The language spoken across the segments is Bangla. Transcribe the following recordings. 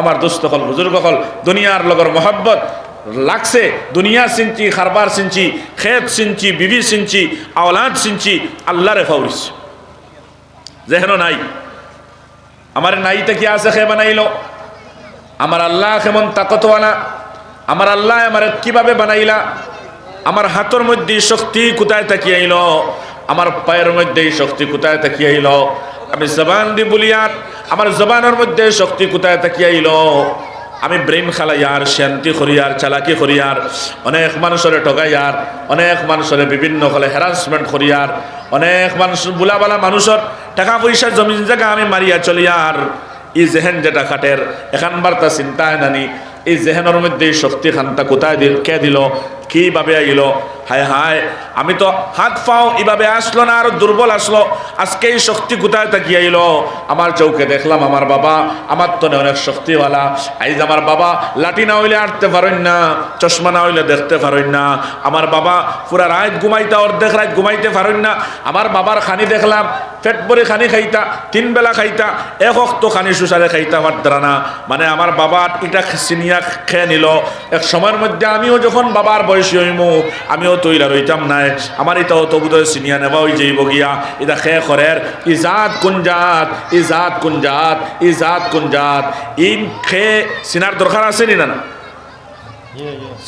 আমার দোস্ত হল, বুজুর্গ হল, দুনিয়ার লগর মহব্বত লাগছে। দুনিয়া চিনছি খারবার চিনছি খেত চিনছি বিবি চিনছি আওলাদ চিনছি আল্লাহরে ফাউরিস যেহেন নাই, আমার নাইতে কি আছে খে বানাইল আমার আল্লাহ কেমন তাকতওয়ালা। আমার আল্লাহ আমার কীভাবে বানাইলা? আমার হাতের মধ্যে শক্তি কোথায় থাকি আইল? আমার পায়ের মধ্যে এই শক্তি কোথায় থাকি আইল? আমি জবান দি বলিয়ার আমার জবানের মধ্যে শক্তি কোথায় থাকি আইল? আমি ব্রেন খালাইয়ার শান্তি করিয়ার চালাকি করিয়ার অনেক মানুষের ঠগাইয়ার, অনেক মানুষের বিভিন্ন হলে হ্যারাসমেন্ট করিয়ার অনেক মানুষ, বুলাবালা মানুষের টাকা পয়সা জমিন জায়গা আমি মারিয়া চলিয়ার। ই জেহেন যেটা খাটের, এখান বার্তা চিন্তায় নানি, এই জেহেনের মধ্যে শক্তি খানটা কোথায় দিল কে দিল? কীভাবে আইল? হায় হায়, আমি তো হাত পাও এভাবে আসলো না, আর দুর্বল আসলো। আজকে এই শক্তি কোথায় থাকি আইল? আমার চৌকে দেখলাম আমার বাবা, আমার তো অনেক শক্তিওয়ালা। আইজ আমার বাবা, লাঠি না হইলে আটতে পারেন না, চশমা না হইলে দেখতে পারেন না। আমার বাবা পুরা রাত ঘুমাইতা, অর্ধেক রাত ঘুমাইতে পারেন না। আমার বাবার খানি দেখলাম, পেট ভরে খানি খাইতা, তিন বেলা খাইতা, এক অক্ত খানি সুসারে খাইতা পারতারা না মানে আমার বাবা এটা সিনিয়া খেয়ে নিল। এক সময়ের মধ্যে আমিও যখন বাবার বয়সী হইমু, আমিও তৈরা রইতাম নাই। আমার এটাও তো বোধহয় সিনিয়া নেবা ওই যেই বগিয়া এটা খে খরের ইজাত কোন জাত ইজাত কোন জাত ইজাত কোন জাত। ইন খে সিনার দরকার আছে নি না না?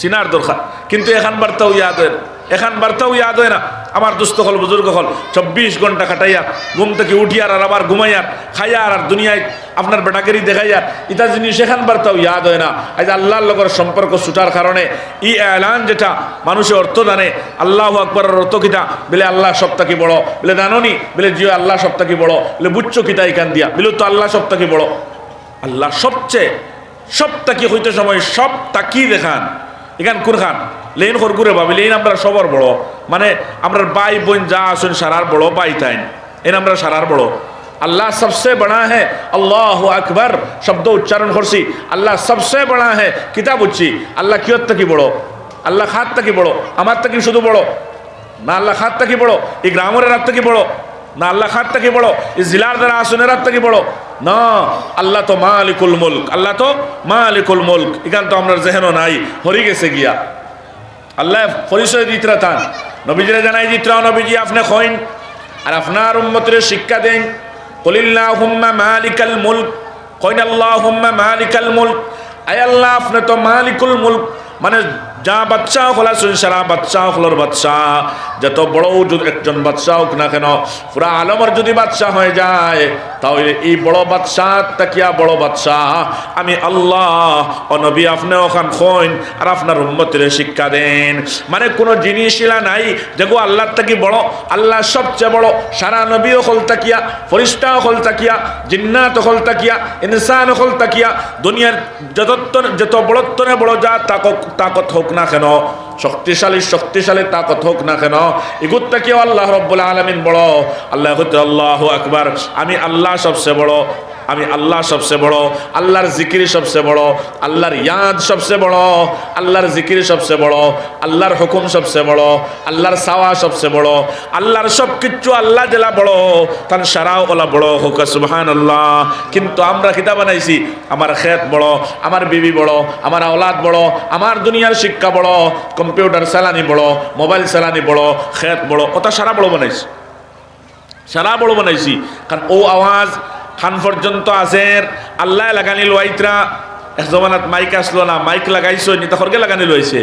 সিনার দরকার কিন্তু এখান বার্তাও ইয়াদ হয় এখান বার্তাও ইয়াদ হয় না। আমার দুস্থ হল বুজুর্গ হল চব্বিশ ঘণ্টা কাটাইয়া, ঘুম থেকে উঠিয়ার আর আবার ঘুমাইয়ার খাইয়ার আর দুনিয়ায় আপনার বেটাকেরই দেখাইয়ার ইতা জিনিস এখান বার্তাও ইয়াদ হয় না। আজ আল্লাহর লগর সম্পর্ক ছুটার কারণে ই এলান যেটা মানুষের অর্থ জানে, আল্লাহ আকবরের অর্থ কিতা বলে আল্লাহ সপ্তাহ বড়, বলে জাননি বলে জিও আল্লাহ সপ্তাহ বড়, বলে বুচ্চ কিতা এখান দিয়া, বলে তো আল্লাহ সপ্তাহ বড়। আল্লাহ সবচেয়ে সব তাকি হইতে সময় সব তাকি দেখান। এখান কোন খান? লেন খরগুরে ভাবি, লেন আমরা সবার বড়। মানে আমরা বাই বোন যা আসুন সারার বড়, বাই তাইন। এন আমরা সারার বড়। আল্লাহ সবসে বড়া है আল্লাহ আকবর, শব্দ উচ্চারণ করছি। আল্লাহ সবসে বড়া है কিতাব উচ্ছি। আল্লাহ কিয়ত তাকি বড়? আল্লাহ খাত তাকি বড়? আমার তাকি শুধু বড়? না, আল্লাহ খাত তাকি বড়? এই গ্রামের রাত থেকে বড়? না আল্লাহ খাত থেকে বড়, এই জিলার দ্বারা আসনের রাত থেকে বড়। না, আল্লাহ তো মালিকুল মুলক, আল্লাহ তো মালিকুল মুলক। এখান তো আমরা জেহেনও নাই, হরি গেছে গিয়া। আল্লাহ পরিচয় দিতরা তান। নবীজিরা জানাই দিতরা নবীজি, আপনি খইন আর আপনার উম্মতের শিক্ষা দেন। কলিল্লাহ হুম্মা মালিকাল মুলক কইন আল্লাহ হুম্মা মালিকাল মুলক। আয় আল্লাহ, আপনি তো মালিকুল মুলক। মানে যা বাচ্চা শুন সারা বাচ্চা হলোর বাচ্চা। যত বড় যদি একজন বাচ্চা হোক না কেন, পুরা আলমর যদি বাচ্চা হয়ে যায়, তাহলে এই বড় বাচ্চা তাকিয়া বড় বাচ্চা। আমি আল্লাহ, ও নবী, আপনি ওখান খইন, আর আপনার উম্মতের শিক্ষা দেন। মানে কোনো জিনিসিলা নাই যেগো আল্লাহর তাকি বড় আল্লাহ সবচেয়ে বড়, সারা নবী হল তাকিয়া ফরিস্তা হল তাকিয়া জিন্নাত হল তাকিয়া ইনসান হল তাকিয়া। দুনিয়ার যত যত বড়ত্বনে বড় যা তাকত হোক না কেন শক্তিশালী শক্তিশালী তাকত হোক না কেন এগুত্তা কেউ আল্লাহ রব্বুল আলমিন বড়। আল্লাহ আল্লাহ আকবার। আমি আল্লাহ সবচেয়ে বড়, আমি আল্লাহ সবচেয়ে বড়, আল্লাহর জিকির সবচেয়ে বড়, আল্লাহর ইয়াদ সবচেয়ে বড়, আল্লাহর জিকির সবচেয়ে বড়, আল্লাহর হুকুম সবচেয়ে বড়, আল্লাহর সাওয়া সবচেয়ে বড়, আল্লাহর সব কিচ্ছু আল্লাহ জেলা বড়, তার সারাও ওলা বড় হোক সুবহান আল্লাহ কিন্তু আমরা কিতা বানাইছি, আমার খেত বড়, আমার বিবি বড়, আমার আওলাদ বড়, আমার দুনিয়ার শিক্ষা বড় কম্পিউটার চালানি বড় মোবাইল চালানি বড় খেত বড় ওটা সারা বড় বানাইছি। সারা বড় বানাইছি। কারণ ও আওয়াজ খান পর্যন্ত আছের আল্লাহ লাগানি লোয়াইত্রা এক জমানাত মাইক আসলো না, মাইক লাগাইছো নি তখনকে লাগানি লইছে।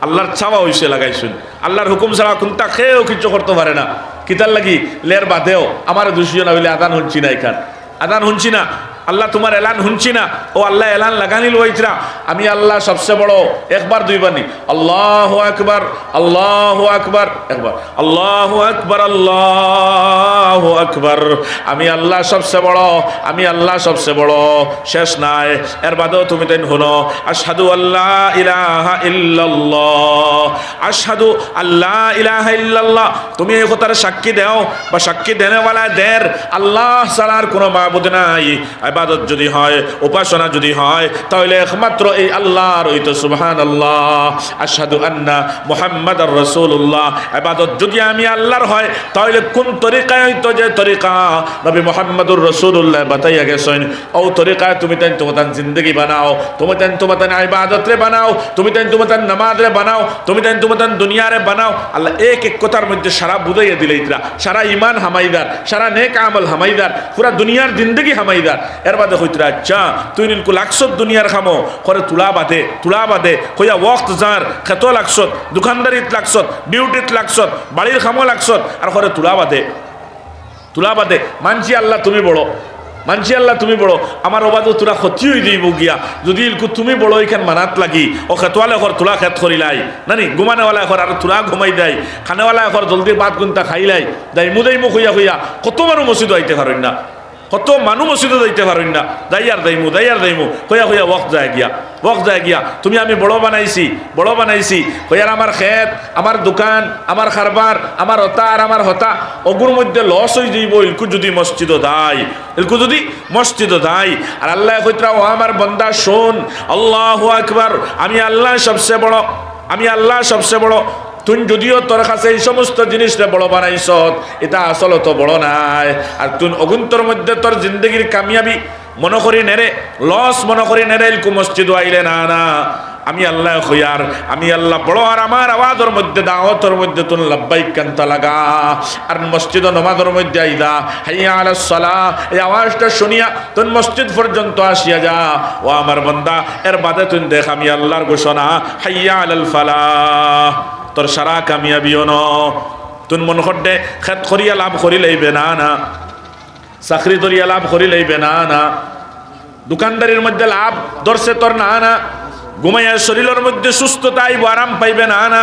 আল্লাহর ছাওয়া হইছে লাগাইছুন। আল্লাহর হুকুম ছাড়া কোনটা খেয়েও কিছু করতে পারে না। কিতার লাগি লের বাদেও, আমার দুশজন হইলে আদান শুনছি না এখান। আদান শুনছি না। আল্লাহ তোমার এলান শুনছি না। ও আল্লাহ এলান লাগানি লইতরা আমি আল্লাহ সবচেয়ে বড়, একবার দুইবার নি। আল্লাহ আকবার আল্লাহ আকবার, একবার। আল্লাহ আকবার আল্লাহ আকবার। আমি আল্লাহ সবচেয়ে বড়, আমি আল্লাহ সবচেয়ে বড়। শেষ নাই। এর বাদেও তুমি তাই শুনো আশহাদু আল্লাহ ইলাহা ইল্লাল্লাহ। আশহাদু আল্লাহ ইলাহা ইল্লাল্লাহ। তুমি এই কথার সাক্ষী দেও, বা সাক্ষী দেনেওয়ালা দের। আল্লাহ ছাড়ার কোনো মাবুদ নাই। আবাদত যদি হয়, উপাসনা যদি হয়, তাহলে একমাত্র এই আল্লাহর হইতো সুবহান আল্লাহ আসাদু আন্না মোহাম্মদ রসুল্লাহ আবাদত যদি আমি আল্লাহর হয়, তাহলে কোন তরিকায় হইতো যে তরিকা? নবী মোহাম্মদুর রসুল্লাহ বাতাইয়া গেছেন, ও তরিকায় তুমি তাই তোমার জিন্দগি বানাও, তুমি তাই তোমার ইবাদত রে বানাও, তুমি তাই তোমার নামাজ রে বানাও, তুমি তাই তোমার দুনিয়া রে বানাও। আল্লাহ এক এক কথার মধ্যে সারা বুঝাইয়া দিলে সারা ইমান হামাইদার, সারা নেক আমল হামাইদার, পুরা দুনিয়ার জিন্দগি হামাইদার। এর বাদে হইতরা আচ্ছা তুই নিনকু লাকসত দুনিয়ার খামো করে তুলা বাদে তুলা বাদে, কইয়া ওয়াক্ত যার খেত লাগছত দোকানদারিত লাগছত ডিউটিত লাগছত বাড়ির খামো লাগছত আর করে তুলা বাদে তুলা বাদে, মানছি আল্লাহ তুমি বড়, মানছি আল্লাহ তুমি বড়, আমার অবাদও তোরা ক্ষতি হয়ে দিব গিয়া, যদি ইলকু তুমি বড় এখান মানাত লাগি, ও খেতওয়ালে ঘর তোলা খেত করিলাই, নানি ঘুমানেওয়ালা ঘর আর তোলা ঘুমাই দেয় খানেওয়ালা ঘর জলদি ভাত গুনতা খাইলাই দাই মুদাই মুখ হইয়া হইয়া কত মানুষ মসজিদ আইতে পারেন না। কত মানুষ মসজিদে যাইতে পারেন না। দাইয়ার দাইমু দাইয়ার দাইমু। কইয়া কইয়া ওয়াক যায় গিয়া, ওয়াক যায় গিয়া। তুমি আমি বড় বানাইছি বড় বানাইছি। কইয়ার আমার খেত, আমার দোকান, আমার খারবার, আমার হতা আর আমার হতা, অগুর মধ্যে লস হয়ে যাইব, ইলকু যদি মসজিদ দায় ইলকু যদি মসজিদ দায় আর আল্লাহ কইতরা, ও আমার বন্দা, শোন, আল্লাহ আকবার, আমি আল্লাহ সবচেয়ে বড়, আমি আল্লাহ সবচেয়ে বড় তুই যদিও তোর কাছে এই সমস্ত জিনিসটা বড় বানাইছ, এটা আসলে তো বড় নাই। আর তুই অগুন্তর মধ্যে তোর জিন্দগির কামিয়াবি মনে করি নেরে, লস মনে করি নেরে, ইলকু মসজিদ আইলে না না। আমি আল্লাহ হইয়ার, আমি আল্লাহ বড়, আর আমার আওয়াজের মধ্যে, দাওয়াতর মধ্যে তুন লাব্বাই কান্তা লাগা। আর মসজিদ নমাজের মধ্যে আইদা হাইয়া আলাস সালাহ এই আওয়াজটা শুনিয়া তুন মসজিদ পর্যন্ত আসিয়া যা। ও আমার বন্দা, এর বাদে তুই দেখ আমি আল্লাহর ঘোষণা, হাইয়া আলাল ফালাহ। তোর সারা কামিয়াবিও ন। তুন মন খড্ডে খেত করিয়া লাভ করি লইবে না না। চাকরি ধরিয়া লাভ করি লইবে না না। দোকানদারির মধ্যে লাভ দর্শে তোর না না। ঘুমাইয়া শরীরের মধ্যে সুস্থতা আইব, আরাম পাইবে না না।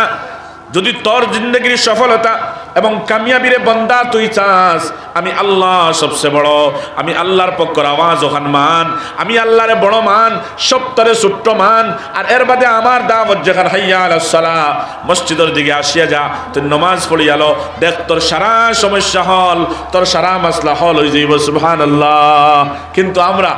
যদি তোর জিন্দগির সফলতা এবং কামিয়াবিরে বন্দা তুই চাস। আমি আল্লাহ সবচেয়ে বড়। আমি আল্লাহর পক্ষর আওয়াজ ওখান মান আমি আল্লাহরে বড় মান, সপ্তরে ছোট্ট মান। আর এর বাদে আমার দাওয়াত যেখানে, হাইয়া আলাহ মসজিদের দিকে আসিয়া যা, তুই নমাজ পড়ি আলো দেখ তোর সারা সমস্যা হল, তোর সারা মাসলা হল। হয়ে যাইব সুবহান আল্লাহ কিন্তু আমরা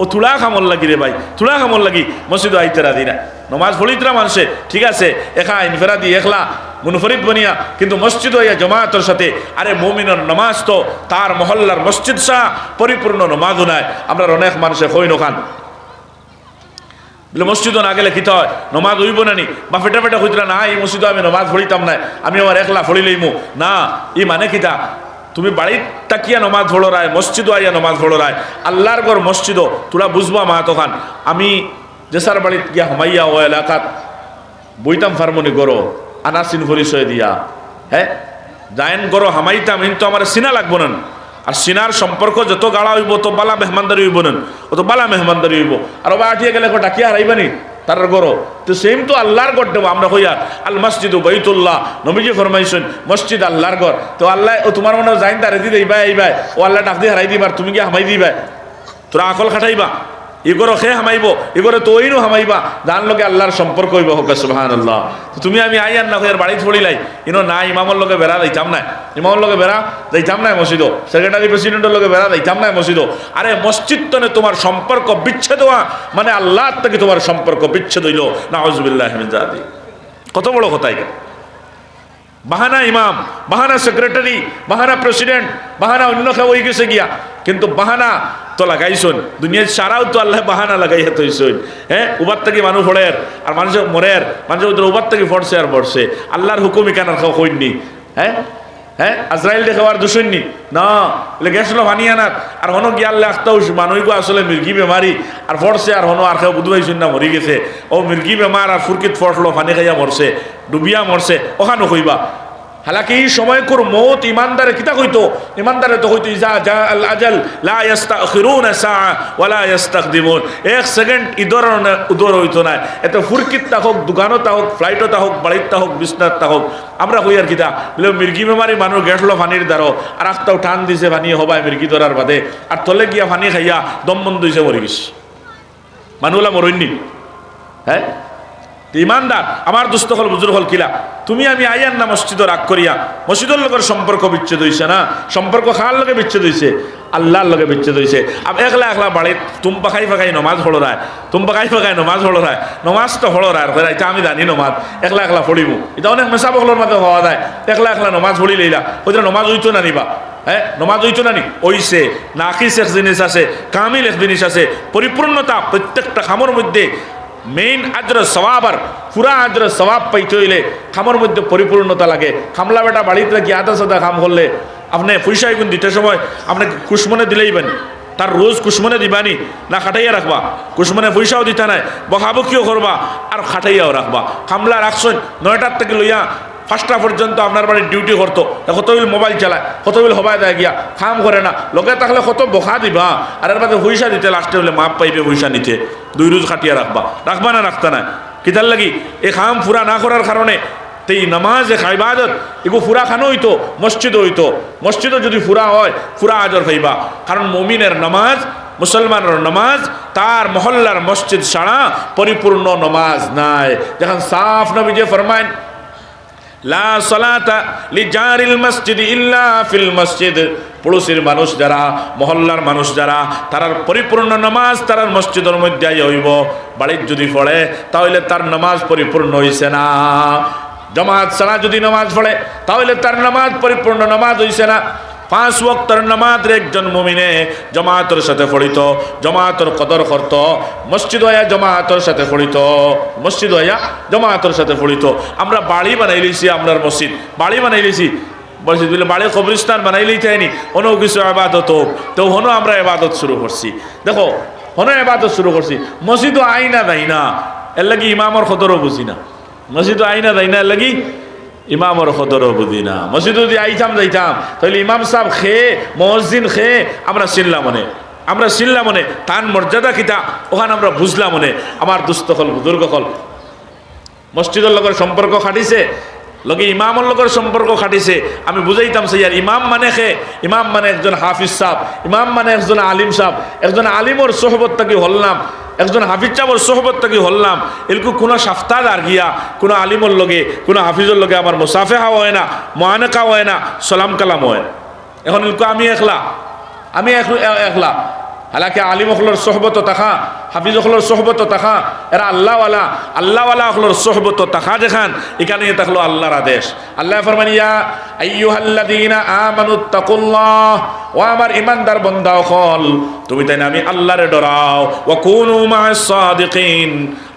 ও তুলা খামল লাগি রে ভাই, তুলা খামল লাগি, মসজিদ আইতে রাদি না। নমাজ পড়িতরা মানুষে ঠিক আছে একা ইনফেরা দি একলা মুনফরিদ বনিয়া, কিন্তু মসজিদ হইয়া জমাতর সাথে, আরে মমিনের নমাজ তো, তার মহল্লার মসজিদ শাহ পরিপূর্ণ নমাজও নাই। আমরা অনেক মানুষে হই নখান বলে, মসজিদও না গেলে কিতা হয়? নমাজ হইব না নি? বা ফেটা ফেটা হইতরা না, এই মসজিদও আমি নমাজ পড়িতাম না। আমি আমার একলা ফড়িলেইমু না, ই মানে কিতা তুমি বাড়ির তাকিয়া নমাজ ভোড়ো রায়, মসজিদও আইয়া নমাজ ভোড়ো রায়। আল্লাহর গড় মসজিদও তোরা বুঝবা মা তখন। আমি জেসার বাড়িত গিয়া হমাইয়া ও এলাকাত বইতাম ফার্মনি গরো, আনাসিন পরিচয় দিয়া। হ্যাঁ জায়ন গরো হামাইতাম, কিন্তু আমার সিনা লাগবো না আর সিনার সম্পর্ক যত গাড়া হইব তো বালা মেহমানদারি হইব না অত বালা মেহমানদারি হইব। আর বা আঠিয়া গেলে ডাকিয়া হারাইবানি তার গরো তো সেম তো আল্লাহর গড় দেবো আমরা হইয়া। আল মসজিদ ও বৈতুল্লাহ নবীজি ফরমাইছেন, মসজিদ আল্লাহর গড়। তো আল্লাহ, ও তোমার মনে হয় যাইন তারে দিতে এইবাই এইবা ও আল্লাহ ডাক দিয়ে হারাই দিবার, তুমি কি হামাই দিবা তোরা আকল খাটাইবা। এগোরো খে হামাইব, এগোরো তো ওইনও হামাইবা। যার লগে আল্লাহর সম্পর্ক হইব, হোক সুবাহান আল্লাহ তুমি আমি আই আর না হইয়ার বাড়ি ছড়িলাই ইনো না, ইমামর লগে বেড়া যাইতাম না। ইমামর লগে বেড়া যাইতাম না মসজিদ সেক্রেটারি প্রেসিডেন্টের লগে বেড়া যাইতাম না মসজিদ আরে মসজিদ তনে তোমার সম্পর্ক বিচ্ছেদ হওয়া মানে আল্লাহ থেকে তোমার সম্পর্ক বিচ্ছেদ হইল। না হজবিল্লাহ কত বড় কথা এখানে বাহানা ইমাম, বাহানা সেক্রেটারি, বাহানা প্রেসিডেন্ট, বাহানা অন্য কেউ হয়ে গেছে গিয়া। কিন্তু বাহানা তো লাগাইছন। দুনিয়ার সারাও তো আল্লাহ বাহানা লাগাইয়া তৈছন হ্যাঁ উবার থেকে মানুষ ফড়ের আর মানুষের মরের মানুষের উদ্র উবার থেকে ফড়ছে আর বড়ছে আল্লাহর হুকুমি কেন হইনি হ্যাঁ হ্যাঁ আজরাইল দেখাবার দুশননি না, বলে গেছিল ভানিয়া না আর হনো গিয়ে আল্লাহ আখতাও মানুষগো আসলে মির্গি বেমারি আর ফড়ছে আর হনো আর কেউ বুধবাইছুন না মরি গেছে। ও মির্গি বেমার আর ফুরকিত ফটলো ফানি খাইয়া মরছে ডুবিয়া মরছে ওখানো কইবা হালাকি এই সময় কর মত ইমানদারে কিতা কইতো? ইমানদারে তো কইতো, ইজা জা আল আজাল, লা ইস্তাখিরুনা সাআ ওয়ালা ইস্তাকদিমুন এক সেকেন্ড ইদর উদর হইতো না। এত ফুরকিত তা হোক দোকানত তা হোক ফ্লাইটত তা হোক বাড়িত তা হোক বিছনাত তা হোক, আমরা কই আর কিতা? বলে, মির্গি বেমারি মানুষ গেছলো ফানির দ্বারো আর আখতাও টান দিছে ফানি হবাই মির্গি ধরার বাদে। আর তলে গিয়া ফানি খাইয়া দম বন্ধ হইছে মরি গেছে মানুষলা মরইনি। হ্যাঁ? ইমানদার, আমার দুস্থ হল বুজুর হল কিলা? তুমি আমি আইয়ান না মসজিদ রাগ করিয়া? মসজিদের লোকের সম্পর্ক বিচ্ছেদ হইছে না? সম্পর্ক খার লগে বিচ্ছেদ হইছে? আল্লাহর লগে বিচ্ছেদ হইছে। আব একলা একলা বাড়ি তুম পাখাই পাখাই নমাজ হলো রায়। তুম পাখাই পাখাই নমাজ হলো রায়। নমাজ তো হলো রায়। এটা আমি জানি নমাজ। একলা একলা পড়িব এটা অনেক মেশা বকলোর মাঝে হওয়া যায়। একলা একলা নমাজ পড়ি লইলা। ওইটা নমাজ হইতো না নিবা? হ্যাঁ? নমাজ হইতো না নি? ওইছে নাকিস এক জিনিস আছে, কামিল এক জিনিস আছে। পরিপূর্ণতা প্রত্যেকটা খামর মধ্যে মেইন আদ্র সবাব আর পুরা আদ্র সবাব পাইতে হইলে খামর মধ্যে পরিপূর্ণতা লাগে। খামলা বেটা বাড়িতে রাখি আদা সাদা খাম করলে, আপনি পয়সা এগুন দিতে সময় আপনি কুসমনে দিলেই বেন। তার রোজ কুসমনে দিবানি, না খাটাইয়া রাখবা। কুসমনে পয়সাও দিতে নাই বকাবকিও করবা, আর খাটাইয়াও রাখবা। খামলা রাখছেন, নয়টার থেকে লইয়া পাঁচটা পর্যন্ত আপনার বাড়ির ডিউটি করতো। কতবিল মোবাইল চালায়, কতবিল হবায় দেয় গিয়া, কাম করে না। লোকে থাকলে কত বকা দিবা? আর এর বাদে পয়সা দিতে লাস্টে হলে মাপ পাইবে পয়সা নিতে। দুই রোজ খাটিয়া রাখবা। রাখবা না, রাখতা না কিতার লাগি, এ খাম ফুরা না করার কারণে তেই নামাজ এক ইবাদত, এগো ফুরা খানো হইতো, মসজিদ হইতো। মসজিদও যদি ফুরা হয় ফুরা আজর হইবা কারণ মমিনের নামাজ, মুসলমানের নামাজ, তার মহল্লার মসজিদ ছাড়া পরিপূর্ণ নামাজ নাই। যখন সাফ নবী যে ফরমায় লা সলাতা লি মসজিদ ইল্লা ফিল মসজিদ। পড়োশির মানুষ যারা, মহল্লার মানুষ যারা, তারার পরিপূর্ণ নামাজ তারার মসজিদের মধ্যে হইব। বাড়ির যদি পড়ে, তাহলে তার নামাজ পরিপূর্ণ হইছে না। জমাত ছাড়া যদি নামাজ পড়ে, তাহলে তার নামাজ পরিপূর্ণ নামাজ হইছে না। পাঁচ ওয়াক্তর নামাজের একজন মুমিনে জমাতর সাথে পড়িত, জমাতর কদর করত, মসজিদ হইয়া জমাতর সাথে পড়িত, মসজিদ হইয়া জমাতর সাথে পড়িত। আমরা বাড়ি বানাই লিছি আমরার মসজিদ। বাড়ি বানাই লিছি মসজিদ বলে বাড়ি কবরিস্তান বানাইলেই চাইনি অন্য কিছু আবাদত তো হনো আমরা এবাদত শুরু করছি। দেখো, হনো এবাদত শুরু করছি। মসজিদও আইনা দেয় না এর লাগি ইমামর খতরও বুঝি না। মসজিদও আইনা দেয় না এর লাগি ইমামর খদরও বুঝি না। মসজিদ যদি আইতাম, যাইতাম। তাহলে ইমাম সাহেব খেয়ে, মসজিদ খেয়ে আমরা চিনলাম মনে। আমরা চিনলাম মনে, তার মর্যাদা কিতা, ওখানে আমরা বুঝলাম মনে। আমার দুস্থ হল, বুজুর্গ হল। মসজিদের লগের সম্পর্ক খাটিছে, লগে ইমামর লগের সম্পর্ক খাটিছে। আমি বুঝাইতাম সে আর ইমাম মানে খে ইমাম মানে একজন হাফিজ সাহ ইমাম মানে একজন আলিম সাহ একজন আলিমর সোহবত তাকে হল্লাম একজন হাফিজ চাবর সোহবত তাকে হল্লাম। এরকম কোনো সাফতাদ আর গিয়া, কোনো আলিমর লগে, কোনো হাফিজর লগে আমার মুসাফেহা হয় না মহানেকা হয় না, সালাম কালাম হয় না। এখন এরকম আমি একলা, আমি এক- একলা। হালাকি আলিম সোহবত তাখা হাফিজ অখলোর সোহবত তাখা এরা আল্লাহওয়ালা আল্লাহওয়ালা অখলোর সোহবত তাখা যেখান, এখানে থাকল আল্লাহর আদেশ। আল্লাহ ফরমানিয়া আইয়ুহাল্লাযীনা আমানুত্তাকুল্লাহ ও আমার ইমানদার বান্দা অখল তুমি তাই আমি আল্লাহরে ডরাও, ওয়া কুনু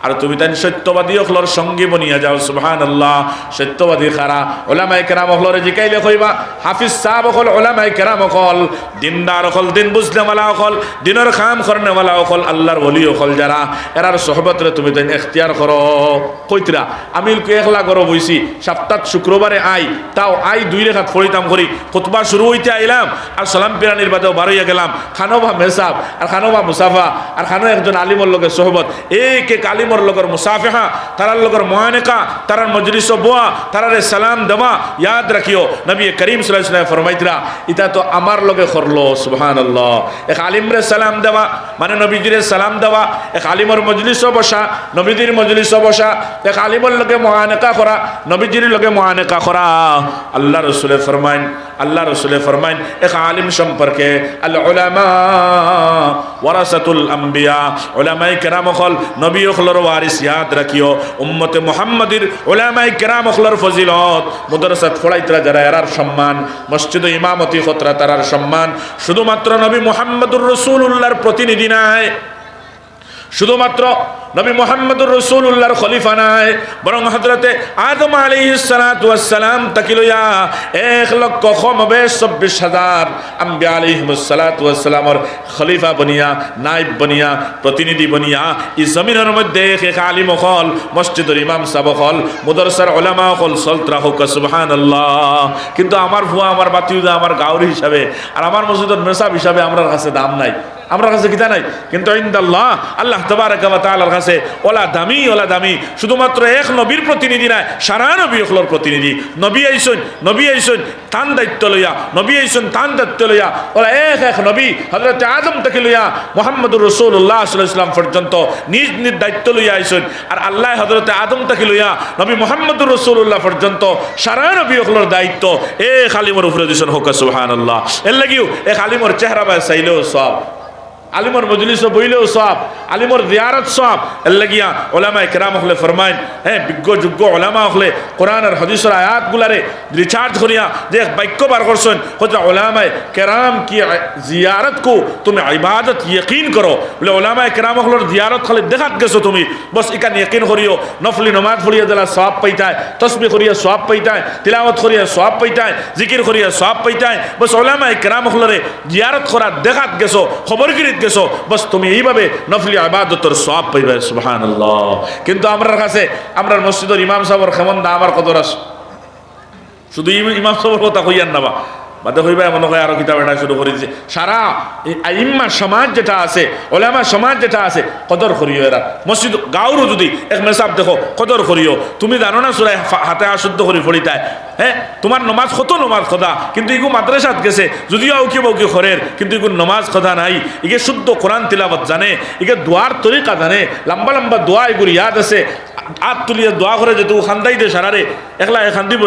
আর তুমি তাই সত্যবাদী অখলোর সঙ্গে বনিয়া যাও, সুবহানাল্লাহ। সত্যবাদী খারা ওলামায়ে কেরাম অখলরে জিকাইলে কইবা, হাফিজ সাহেব অকল ওলামায়ে কেরাম অকল দিনদার অকল দিন বুঝনেওয়ালা অকল দিনের কাম করনেওয়ালা অকল আল্লাহর ওলি অকল যারা এরার সহবতরে তুমি তাই এখতিয়ার করো কইতরা আমি একলা করো বইছি সপ্তাহ শুক্রবারে আই, তাও আই দুই রেখাত ফরিতাম করি খুতবা শুরু হইতে আইলাম আর সালাম পিরানির বাদেও বারইয়া গেলাম। খানোবা মেসাব আর খানোবা মুসাফা আর খানো একজন আলিমর লগের সহবত এক এক আলিমর লগের মুসাফেহা তারার লগের মহানেকা তারার মজলিস বোয়া তারারে সালাম দেওয়া ইয়াদ রাখিও নবী করিম সাল্লাহ ফরমাইতরা ইটা তো আমার লগে করল সুবহান আল্লাহ এক আলিমরে সালাম দেওয়া মানে নবীজিরে সালাম দেওয়া এক আলিমর মজলিস বসা, নবীজির মজলিস বসা, এক আলিমর লগে মহানেকা করা, নবীজির লগে মহানেকা করা। আল্লাহ রসুলে ফরমাইন, আল্লাহ রসুলে ফরমাইন, এক আলিম সম্পর্কে ওয়ারাসাতুল আম্বিয়া উলামাই কেরাম নবী হলর ওয়ারিস ইয়াদ রাখিও, উম্মতে মুহাম্মাদির উলামাই কেরাম ফজিলত। মুদরসাত ফড়াইতরা যারা এরার সম্মান, মসজিদ ইমামতি খতরা তারার সম্মান, শুধুমাত্র নবী মুহাম্মদুর রসুল্লাহর প্রতিনিধি নাই। শুধুমাত্র নবী মোহাম্মদুর রসুল্লাহর খলিফা নাই, বরং হজরতে আদম আলী সালাম তাকিলইয়া এক লক্ষ কমবে চব্বিশ হাজার আম্বি আলী সালাতামর খলিফা বনিয়া নাইব বনিয়া, প্রতিনিধি বনিয়া ই জমিনের মধ্যে এক আলিম অকল মসজিদুর ইমাম সাব অকল মুদরসার ওলামা অকল সলত্রা হোক সুবহান আল্লাহ কিন্তু আমার ভুয়া, আমার বাতিউদা, আমার গাউরি হিসাবে আর আমার মসজিদের মেসাব হিসাবে আমার কাছে দাম নাই। আমরা কাছে কিতা নাই। কিন্তু ইন্দাল্লাহ, আল্লাহ তবারক ওয়া তাআলার কাছে ওলা দামি ওলা দামি। শুধুমাত্র এক নবীর প্রতিনিধি না সারা নবী হলোর প্রতিনিধি। নবী আইসন নবী আইসন, তান দায়িত্ব লইয়া, নবী আইসন, তান দায়িত্ব লইয়া, ওলা এক এক নবী হযরত আদম থেকে লইয়া মুহাম্মদুর আলাইহি ওয়াসাল্লাম পর্যন্ত নিজ নিজ দায়িত্ব লইয়া আইসন। আর আল্লাহ হযরত আদম থেকে লইয়া নবী মুহাম্মদুর রাসূলুল্লাহ পর্যন্ত সারা নবী হলোর দায়িত্ব। এ খালিমর উপরে দিছেন হোক সুবহানাল্লাহ। এর লাগিও এ খালিমর চেহারা বা চাইলেও সব। আলিমর মজলিস বইলেও সব আলিমর জিয়ারত সব এল্লাগিয়া ওলামা কেরাম হলে ফরমাইন হ্যাঁ বিজ্ঞ যোগ্য ওলামা হলে কোরআনের হদিসের আয়াত গুলারে রিচার্জ করিয়া যে বাক্য বার করছেন হচ্ছে ওলামায় কেরাম কি জিয়ারত কো তুমি ইবাদত, ইয়কিন করো। বলে ওলামায় কেরাম হলোর জিয়ারত খালি দেখাত গেছো তুমি। বস ইকান ইয়কিন করিও, নফলি নমাজ পড়িয়া দিলা সব পাইতায়, তসবি করিয়া সব পাইতায়, তিলাওয়াত করিয়া সব পাইতায়, জিকির করিয়া সব পাইতায়। বস ওলামায় কেরাম হলরে জিয়ারত করা দেখাত গেছো খবর খবরগিরিত গেছো বস তুমি এইভাবে নফলি আবাদতর সব পাইবে? সুহান কিন্তু আমার কাছে আমরা মসজিদের ইমাম সাহর খেমন দা আমার কত রাস? শুধু ইম- ইমাম সাহর কথা কইয়ান না বা। বাদে হইবা মনে হয় আরও কিতাব এটা শুরু করে দিছে। সারা ইম্মা সমাজ যেটা আছে, ওলামা সমাজ যেটা আছে, কদর করিও এরা। মসজিদ গাঁওরও যদি এক মেসাব দেখো, কদর করিও। তুমি জানো না সুরাই হাতে আশুদ্ধ করি ফড়িতায় হ্যাঁ তোমার নমাজ কত নমাজ খোদা? কিন্তু ইগু মাদ্রাসাত গেছে, যদিও আউকে বউকে খরের কিন্তু ইগু নমাজ খোদা নাই। ইগে শুদ্ধ কোরআন তিলাবত জানে, ইগে দোয়ার তরিকা জানে, লম্বা লম্বা দোয়া এগুলো ইয়াদ আছে। আত তুলিয়ে দোয়া করে যেহেতু খান্দাই দে সারারে, একলা খান্দিব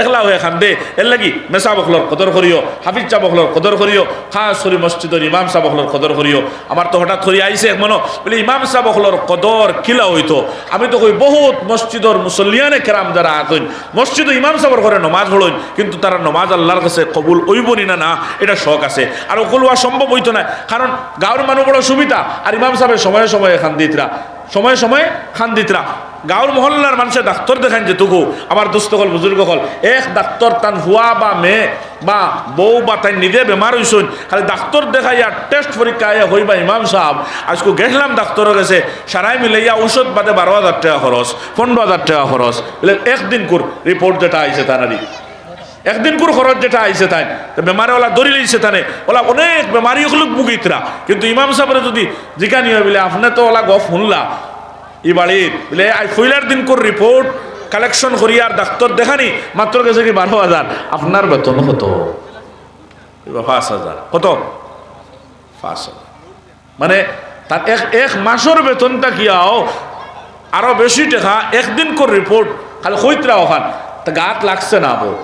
একলা হয়ে খান্দে। এর লাগি মেসা বখলর কদর করিও, হাফিজ চা বখলর কদর করিও, খাস করি মসজিদর ইমাম সাহ বখলর কদর করিও। আমার তো হঠাৎ করি আইসে মনো, বলে, ইমাম সাহ বখলর কদর কিলা হইতো? আমি তো কই, বহুত মসজিদর মুসল্লিয়ানে কেরাম যারা আতইন মসজিদ ইমাম সাহর ঘরে নমাজ পড়ইন কিন্তু তারা নমাজ আল্লাহর কাছে কবুল ওইবনি না না এটা শখ আছে। আর হওয়া সম্ভব হইতো না, কারণ গাঁৱৰ মানুহ বড় সুবিধা, আর ইমাম সাহেবের সময়ে সময়ে খান দিতরা সময়ে সময়ে খান দিতরা গাঁৱৰ মহল্লার মানুষের ডাক্তার দেখান যে তুকু আমার দুস্থ হল বুজুর্গ হল। এক ডাক্তার তান হুয়া বা মেয়ে বা বউ বা তাই নিজে বেমার হইসুন খালি ডাক্তার দেখাইয়া টেস্ট পরীক্ষা আইয়া হইবা ইমাম সাহেব আজকে গেছিলাম ডাক্তারের কাছে সারাই মিলাইয়া ঔষধ বাদে বারো হাজার টাকা খরচ পনেরো হাজার টাকা খরচ একদিন কুর রিপোর্ট যেটা আইছে তানারি একদিন কুর খরচ যেটা আইছে তাই বেমারে ওলা দরি লইছে ওলা অনেক বেমারি হলো বুগিতরা। কিন্তু ইমাম সাহেবের যদি জিজ্ঞানি হয় বলে, আপনি তো ওলা গফ শুনলা? ই বাড়ির বলে ফুইলার দিন কোর রিপোর্ট, কালেকশন করি আর ডাক্তার দেখানি, মাত্র গেছে কি বারো হাজার। আপনার বেতন কত? পাঁচ হাজার। কত? পাঁচ হাজার। মানে তার এক এক মাসের বেতনটা কি আরও বেশি টাকা, একদিন কর রিপোর্ট, খালি কইতরা ওখান। তা গাত লাগছে না বউ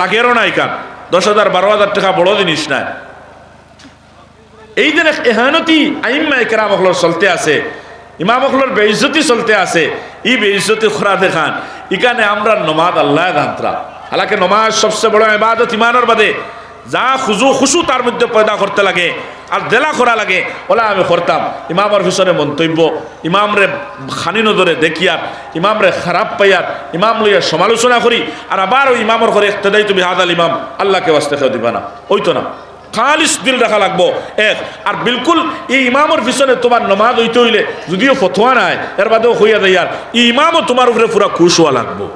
লাগেরও না এখান দশ হাজার বারো হাজার টাকা বড় জিনিস নাই। এই দিন এহানতি আইম্মা একরাম অখলর চলতে আছে, ইমাম অখলর বেইজতি চলতে আছে, ই বেইজতি খোরা দেখান ইখানে আমরা নমাজ আল্লাহ দান্তরা। হালাকে নমাজ সবচেয়ে বড় ইবাদত ইমানের বাদে। যা খুজু খুশু তার মধ্যে পয়দা করতে লাগে, আর দেলা করা লাগে, ওলা আমি করতাম। ইমামর পিছনে মন্তব্য ইমামরে খানি নজরে দেখিয়ার ইমামরে খারাপ পাইয়ার ইমাম লইয়া সমালোচনা করি আর আবার ওই ইমামর করে একটাই তুমি হাদাল ইমাম, আল্লাহকে বাঁচতে খেয়ে দিবা না। ওই তো না। খালিস দিল রাখা লাগবো, এক। আর বিলকুল এই ইমামর পিছনে তোমার নমাজ হইতে হইলে যদিও ফতোয়া নাই এর বাদেও হইয়া দেয় আর ইমামও তোমার উপরে পুরা খুশ হওয়া লাগবো।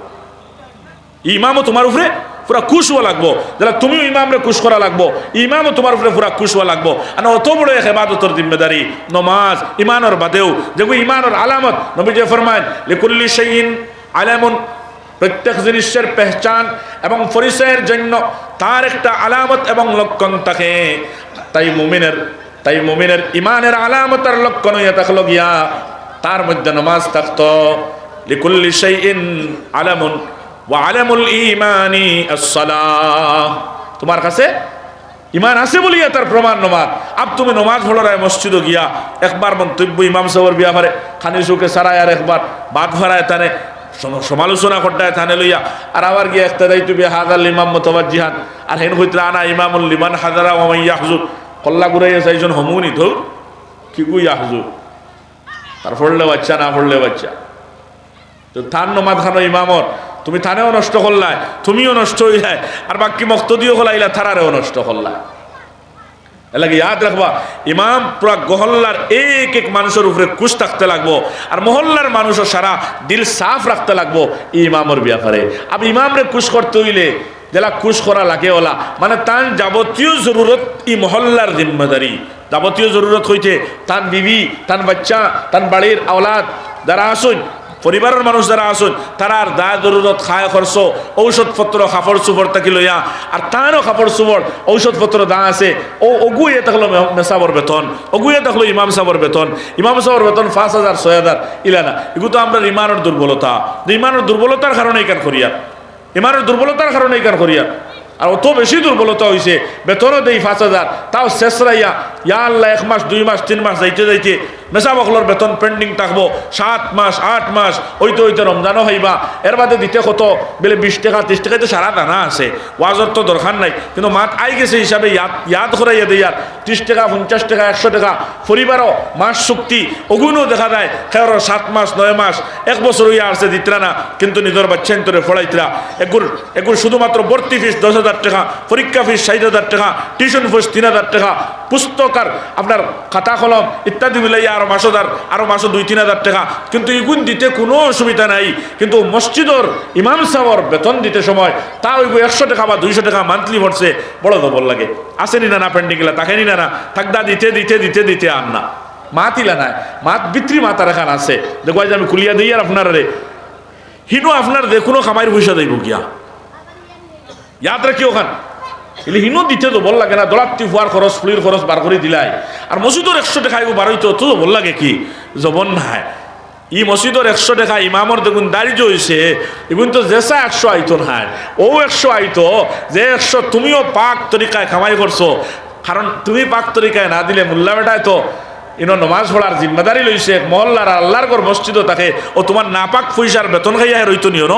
ইমামও তোমার উপরে পুরা খুশ হওয়া লাগবো। যারা তুমিও ইমামরে খুশ করা লাগবো, ইমামও তোমার উপরে পুরা খুশ হওয়া লাগবো। আর অত বড় এক এবাদতর জিম্মেদারি, নমাজ, ইমানর বাদেও। যেগুলো ইমানর আলামত নবী যে ফরমান লিকুল্লি শাইইন আলামুন, প্রত্যেক জিনিসের পেহচান এবং পরিচয়ের জন্য তার একটা আলামত এবং লক্ষণ থাকে। তাই মুমিনের তাই মুমিনের ইমানের আলামত আর লক্ষণ হইয়া থাকল গিয়া, তার মধ্যে নমাজ থাকতো। লিকুল্লি শাইইন আলামুন। তোমার কাছে ইমান আছে বলিয়া তার প্রমাণ নমাজ। আব তুমি নমাজ ভরায় মসজিদে গিয়া, একবার মন্তব্য ইমাম সাহর বিয়া ভারে খানি সুখে সারায় আর একবার বাদ ভরায় তানে সমালোচনা করতায় থানে লইয়া, আর আবার গিয়ে একটা দায়িত্ব বিয়া হাজার ইমাম মতবাদ জিহান আর হেন হইতে আনা ইমামুল লিমান হাজারা ওমাইয়া হুজুর কল্লা ঘুরাইয়া চাইজন হমুনি ধৌ, কি গুইয়া হুজুর তার পড়লে বাচ্চা, না পড়লে বাচ্চা। তো থান নমাজ খানো ইমামর। তুমি থানেও নষ্ট করলাই, তুমিও নষ্ট হইলাই, আর বাকি মক্ত মক্তদিও হলাইলা থারারেও নষ্ট করলাই। এলাকে ইয়াদ রাখবা, ইমাম পুরা গহল্লার এক এক মানুষের উপরে কুশ থাকতে লাগবো, আর মহল্লার মানুষও সারা দিল সাফ রাখতে লাগবো এই ইমামর ব্যাপারে। আব ইমামরে কুশ করতে হইলে, যেলা খুশ করা লাগে ওলা মানে তার যাবতীয় জরুরত ই মহল্লার জিম্মাদারি। যাবতীয় জরুরত হইতে তার বিবি, তার বাচ্চা, তার বাড়ির আওলাদ, যারা আসুন পরিবারের মানুষ যারা আসুন তারা আর দা জরুরত খায় খরচ ঔষধপত্র কাপড় চুপড় থাকি লইয়া আর তারও কাপড় চুপড় ঔষধপত্র দা আছে। ও অগুয়ে থাকল মেসাবর বেতন, অগুয়ে থাকল ইমাম সাবর বেতন। ইমাম সাবর বেতন পাঁচ হাজার ছয় হাজার ইলানা। এগুলো তো আমরা ইমানের দুর্বলতা ইমানের দুর্বলতার কারণে এখান করিয়া। ইমানের দুর্বলতার কারণে এখান করিয়া। আর অত বেশি দুর্বলতা হয়েছে বেতনও দেই পাঁচ হাজার তাও শেষ রাইয়া ইয়া আল্লাহ, এক মাস, দুই মাস, তিন মাস, যাইতে যাইতে মেসা বকলর বেতন পেন্ডিং থাকব। সাত মাস আট মাস ওইতে ওইতে রমজানও হইবা। এর বাদে দিতে কত? বেলে বিশ টাকা ত্রিশ টাকা তো সারা দানা আছে। ওয়াজর তো দরকার নাই। কিন্তু মাত আই গেছে হিসাবে ইয়াদ ইয়াদ করাইয়া দেয়ার ত্রিশ টাকা, পঞ্চাশ টাকা, একশো টাকা। পরিবারও মাস চুক্তি অগুনও দেখা যায়। খেয়ার সাত মাস, নয় মাস, এক বছর হইয়া আসছে দিতরা না। কিন্তু নিজের বাচ্চা তোরে ফড়াইতরা এগুর এগুর শুধুমাত্র ভর্তি ফিস দশ হাজার টাকা পরীক্ষা ফিস ষাট হাজার টাকা টিউশন ফিস তিন হাজার টাকা। পুস্তক আর আপনার খাতা কলম ইত্যাদি মিলাইয়া আরও মাসো দার আরও মাসো দুই তিন হাজার টাকা। কিন্তু এগুন দিতে কোনো অসুবিধা নাই। কিন্তু মসজিদর ইমাম সাহর বেতন দিতে সময় তা ওই একশো টাকা বা দুইশো টাকা মান্থলি ভরছে। বড় দবল লাগে। আসেনি না না পেন্ডিং গেলা তাকে নি না না? থাকদা দিতে দিতে দিতে দিতে আর না। মাতিলা নাই। মাত বিত্রি মাতার এখান আছে। দেখো আজ আমি কুলিয়া দিই আর আপনার। রে হিনো আপনার দেখুনো কামাইর পয়সা দেব গিয়া ইয়াদ রাখি ওখান এলে হিনো দিতে তো বল লাগে না, দলাত্তি ফুয়ার খরচ ফুলির খরচ বার করে দিলাই। আর মসজিদর একশো টাকা এগো বারোইতো তো বল লাগে কি? জবন নাই। ই মসজিদর একশো টাকা ইমামর দেখুন দাঁড়িয়ে হয়েছে এগুন তো জেসা একশো আইতো নাই। ও একশো আইতো, যে একশো তুমিও পাক তরিকায় কামাই করছ কারণ তুমি পাক তরিকায় না দিলে মোল্লা বেটায় তো ইনো নমাজ পড়ার জিম্মেদারি লইছে মহল্লার আল্লাহর ঘর মসজিদও থাকে ও তোমার নাপাক পয়সার বেতন খাইয়া রইতো নিও ন?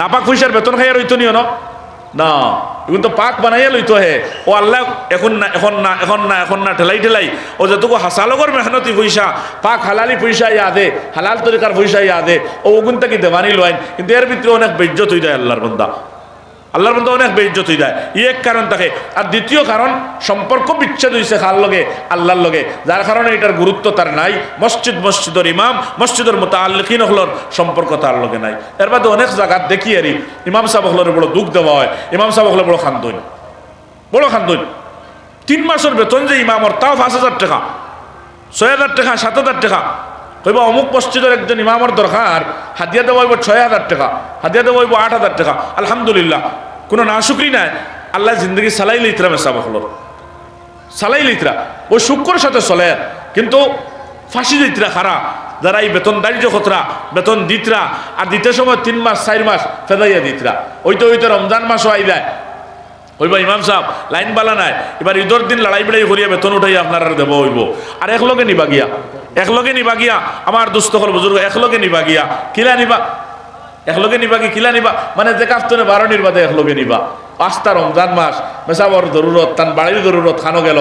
নাপাক পয়সার বেতন খাইয়া রইতো নিও ন? না এখন তো পাক বানাইয়া লইতো হে। ও আল্লাহ, এখন না এখন না এখন না এখন না, ঠেলাই ঠেলাই। ও যেটুকু হাসালগর মেহনতি পয়সা, পাক হালালি পয়সা ইয়া দে হালাল তরিকার পয়সা ইয়া দে ও ওগুন তাকে দেবানি লয় কিন্তু এর ভিতরে অনেক বেজ্জত হয়ে যায় আল্লাহর বন্দা। আল্লাহর মধ্যে অনেক বেইজ্জত হয়ে যায় ই এক কারণ থাকে। আর দ্বিতীয় কারণ, সম্পর্ক বিচ্ছেদ হয়েছে কার লগে? আল্লাহর লগে। যার কারণে এটার গুরুত্ব তার নাই। মসজিদ মসজিদর ইমাম, মসজিদের মতো আল্লিন হলর সম্পর্ক তার লগে নাই। এর বাদে অনেক জায়গা দেখি আরি ইমাম সাহেব হলরে বড় দুঃখ দেওয়া হয়। ইমাম সাহেব হলে বড় খান্দন। বড় খান্দন। তিন মাসের বেতন যে ইমামর, তাও পাঁচ হাজার টাকা। ছয় হাজার টাকা, সাত হাজার টাকা। কইবা অমুক মসজিদের একজন ইমামর দরকার হাতিয়া দেওয়া হইব ছয় হাজার টাকা হাতিয়া দেওয়া হইব আট হাজার টাকা, আলহামদুলিল্লাহ। কোনো না শুক্রি নাই, আল্লাহ জিন্দগি সালাই লিতরা মেসা বকলর সালাই লিতরা ওই শুক্র সাথে চলে, কিন্তু ফাঁসি দিতরা খারা, যারা এই বেতন দারিদ্র খতরা, বেতন দিতরা, আর দিতে সময় তিন মাস, চার মাস ফেদাইয়া দিতরা। ওইতো ওইতো রমজান মাসও আই যায় হইবা ইমাম সাহেব, লাইন বালা নাই, এবার ঈদর দিন লড়াই বেড়াই করিয়া বেতন উঠাই আপনার দেব হইব। আর একলগে নিবা গিয়া। একলগে নিবা গিয়া, আমার দুস্থ হল বুজুর্গ, একলগে নিবা গিয়া। কিলা নিবা? একলগে নিবা কি, কিলা নিবা? মানে যে কাফতনে বারো নির্বাদে একলগে নিবা। পাঁচটা রমজান মাস, মেসাবর জরুরত তান বাড়ির জরুরত খানো গেল।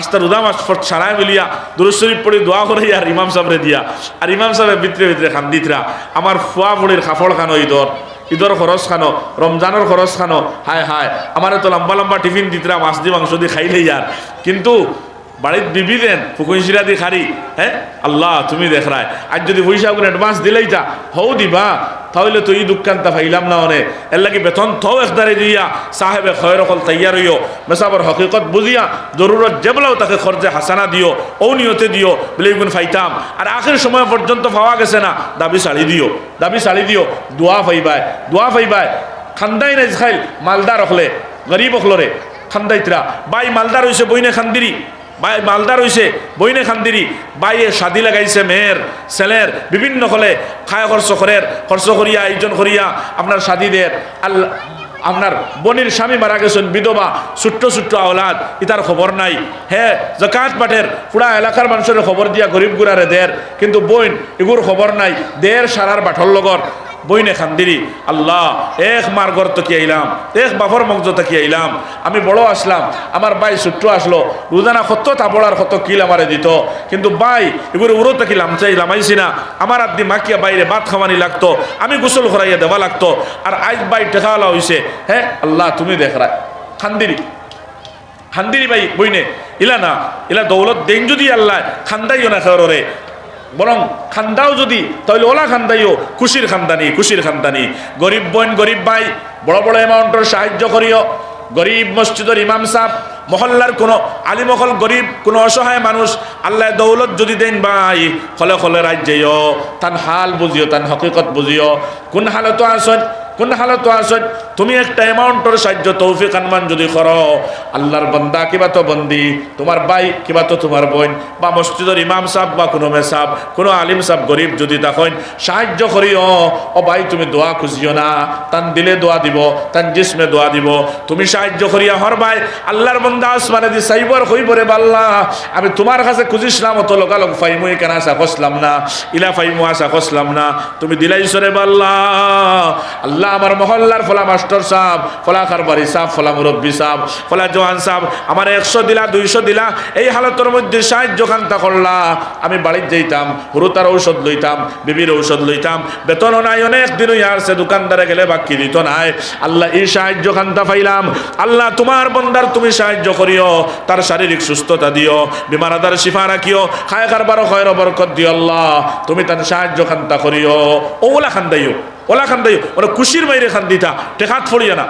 আস্তা রুদা মাস সারায় মিলিয়া, দুরুদ শরীফ পড়ি দোয়া করে আর ইমাম সাহেবরে দিয়া। আর ইমাম সাহেবের ভিতরে ভিতরে খান দিতরা। আমার ফুয়া বুড়ির খাফড় খানো ঈদর। ঈদর খরচ খানো, রমজানের খরচ খানো। হায় হায়, আমার তো লম্বা লম্বা টিফিন দিতরা, মাছ দিয়ে মাংস দিয়ে খাইলেই যার কিন্তু বাড়ির বিবি দেন ফুকুইশিরা দি খারি হ্যাঁ আল্লাহ, তুমি দেখ রায়। আজ যদি পয়সা করে অ্যাডভান্স দিলেই তা হও দিবা। তাহলে তো এই দুঃখানটা ফাইলাম না অনে এর লাগি বেতন থও একদারে দিয়া, সাহেবে খয়ের অকল তৈয়ার হইও। মেসাবর হকিকত বুঝিয়া, জরুরত যেবলাও তাকে খরচে হাসানা দিও, ও নিয়তে দিও বলে এগুন ফাইতাম। আর আখের সময় পর্যন্ত পাওয়া গেছে না, দাবি শাড়ি দিও। দাবি শাড়ি দিও, দোয়া ফাইবায় দোয়া ফাইবায়। খান্দাই নাই খাইল, মালদার অখলে গরিব অখলরে খান্দাইতরা। বাই মালদার হইছে বইনে খান্দিরি। বাই মালদার হইছে, বইনে খান্দিরি। বাইয়ে শাদি লাগাইছে, মেয়ের, ছেলের, বিভিন্ন হলে খায় খরচ করের, খরচ করিয়া, আয়োজন করিয়া আপনার শাদিদের আল্লাহ আপনার বনির স্বামী মারা গেছেন, বিধবা ছোট্ট ছোট্ট আওলাদ, ইতার খবর নাই। হে, জকাত পাঠের পুরা এলাকার মানুষের খবর দিয়া গরিব গুড়ারে দের, কিন্তু বইন, এগুর খবর নাই। দের সারার বাঠর লগর। বইনে খান্দিরি আল্লাহ, এক মার মার্গর কি আইলাম? এক বাফর মগজ কি আইলাম? আমি বড় আসলাম, আমার বাই ছোট্ট আসলো। রোজানা কত তাবড়ার কত কিল আমারে দিত। কিন্তু বাই, এগুলো উড়ো থেকে লামচাই, লামাইছি না। আমার আদি মাকিয়া বাইরে ভাত খাওয়ানি লাগতো। আমি গোসল করাইয়া দেওয়া লাগতো। আর আজ বাই টেকাওয়ালা হইছে। হ্যাঁ? আল্লাহ, তুমি দেখ রায় খান্দিরি খান্দিরি ভাই, বইনে। ইলা না, ইলা দৌলত দেন যদি আল্লাহ খান্দাইও না খেয়ে বরং খান্দাও যদি, তাহলে ওলা খান্দাইও, খুশির খান্দানি খুশির খান্দানি। গরিব বোন, গরিব ভাই, বড় বড় অ্যামাউন্টের সাহায্য করিও। গরিব মসজিদের ইমাম সাহ মহল্লার কোনো আলিমহল গরিব, কোনো অসহায় মানুষ আল্লাহ দৌলত যদি দেন ভাই ফলে ফলে রাজ্যেও, তান হাল বুঝিও, তান হকিকত বুঝিও। কোন হালতো আসন কোন হালত আসন তুমি একটা অ্যামাউন্টের সাহায্য, তৌফিক আনমান যদি করো, আল্লাহর বন্দা কিবা তো বন্দি, তোমার ভাই কিবা তো তোমার বোন, বা মসজিদের ইমাম সাহ বা কোনো মেসাব কোনো আলিম সাহ গরিব যদি তখন সাহায্য করিও। ও ভাই, তুমি দোয়া খুঁজিও না। তান দিলে দোয়া দিব, তান জিসমে দোয়া দিব। তুমি সাহায্য করিয়া হর ভাই, আল্লাহর বন্দা আসমানে দি সাইবর হইবরে বাল্লা। আমি তোমার কাছে খুঁজিছিলাম অত লোকালোক ফাইমুই কেন আশা খসলাম না, ইলা ফাইমু আশা খসলাম না। তুমি দিলাইছরে বাল্লা। আল্লাহ আমার মহল্লার, ফলা মাস্টার সাহ ফলা কারবারি সাহ ফলা মুরব্বী সাহ ফলা জওয়ান সাহ আমার একশো দিলা, দুইশো দিলা, এই হালতের মধ্যে সাহায্য খান্তা করলা। আমি বাড়িতে যাইতাম, হুরুতার ঔষধ লইতাম, বিবির ঔষধ লইতাম বেতন নাই, অনেক দিন সে দোকানদারে গেলে বাকি দিত নাই। আল্লাহ এই সাহায্য খান্তা পাইলাম। আল্লাহ তোমার বন্দার তুমি সাহায্য করিও, তার শারীরিক সুস্থতা দিও, বিমার আদার শিফা রাখিও, খায় কারবারও খয়ের বরকত দিও আল্লাহ। তুমি তার সাহায্য খান্তা করিও। ওলা খান্দাইও। ওলা খান খান্দাইও ওরা খুশির বাইরে খান দিতা, টেকাত ফড়িয়া না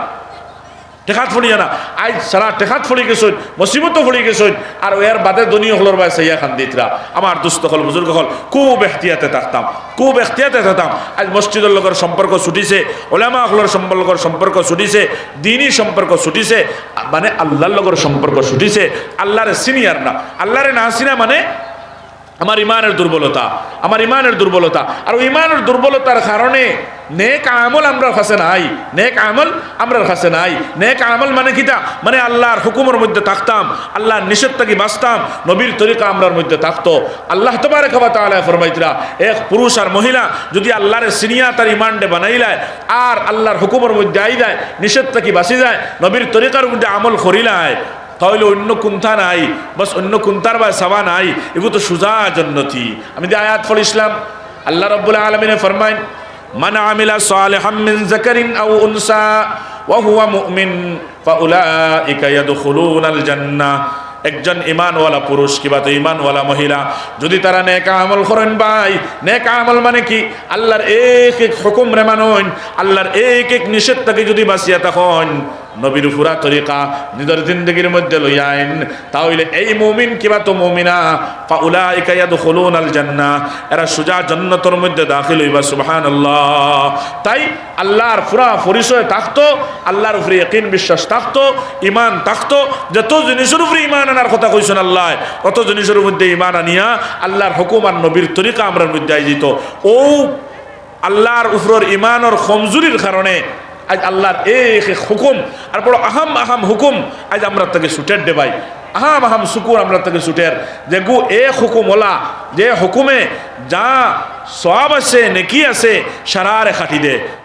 টেকাত ফড়িয়া না আজ সারা টেকাত ফড়ি গেছই মুসিবত ফড়ি গেছই আর এর বাদে দনীয় হলর বাই সাইয়া খান দিতরা আমার দুস্থ হল বুজুর্গ হল, খুব এখতিয়াতে থাকতাম, খুব এখতিয়াতে থাকতাম। আজ মসজিদের লগর সম্পর্ক ছুটিছে, ওলামা হলর সম্পর্কর সম্পর্ক ছুটিছে দিনই সম্পর্ক ছুটিছে মানে আল্লাহর লগর সম্পর্ক ছুটিছে আল্লাহরে সিনিয়র না। আল্লাহরে না সিনা মানে আমার ইমানের দুর্বলতা, আমার ইমানের দুর্বলতা। আর ওই ইমানের দুর্বলতার কারণে নেক আমল আমরার কাছে নাই। নেক আমল আমরার কাছে নাই। নেক আমল মানে কিটা মানে আল্লাহর হুকুমের মধ্যে থাকতাম, আল্লাহর নিষেধ থেকে বাঁচতাম, নবীর তরিকা আমরার মধ্যে থাকতো। আল্লাহ তোমার খাবা তাহলে ফরমাইতরা, এক পুরুষ আর মহিলা যদি আল্লাহর সিনিয়া তার ইমানডে বানাইলায় আর আল্লাহর হুকুমের মধ্যে আই যায়, নিষেধ থেকে বাঁচি যায়, নবীর তরিকার মধ্যে আমল করিলায় তাহলে অন্য কুন্থা নাই বাস অন্য কুন্তার বা সাবা নাই এগুলো তো সুজা জন্নতি আমি দিয়ে আয়াত ফল ইসলাম আল্লাহ রব্বুল আলমিনে ফরমাইন من عمل صالحا من ذكر أو أنثى وهو مؤمن فأولئك يدخلون الجنة একজন ইমানওয়ালা পুরুষ কিবা তো ইমানওয়ালা মহিলা যদি তারা নেকা আমল করেন ভাই নেকা আমল মানে কি আল্লাহর এক এক হুকুম রে মানন আল্লাহর এক এক নিষেধ থেকে যদি বাঁচিয়া তখন নবীর ফুরা তরিকা, নিজের জিন্দগির মধ্যে লই আইন। তাহলে এই মুমিন কিবা তো মুমিনা? ফাউলা ইকায়াদ খুলুন আল জান্নাহ এরা সুজা জান্নাতের মধ্যে দাখিল হইবা, সুবহানাল্লাহ। তাই আল্লাহর ফুরা পরিচয় থাকতো, আল্লাহর উপরে ইয়াকিন বিশ্বাস থাকতো ইমান থাকতো। যত জিনিসের উপরে ইমান আনার কথা কইছেন আল্লাহ, অত জিনিসের মধ্যে ইমান আনিয়া আল্লাহর হুকুম আর নবীর তরিকা আমরা মধ্যে আই যেত ও আল্লাহর উপর ইমানের কমজুরির কারণে আজ আল্লাহর এক এক হুকুম। আর বড় আহাম আহাম হুকুম আজ আমরা তাকে সুটের দেবাই। আহাম আহাম সুকুর আমরা তাকে সুটের। যে গু এ হুকুম ওলা, যে হুকুমে যা সব আছে, নেকি আছে, সারারে খাটি দে।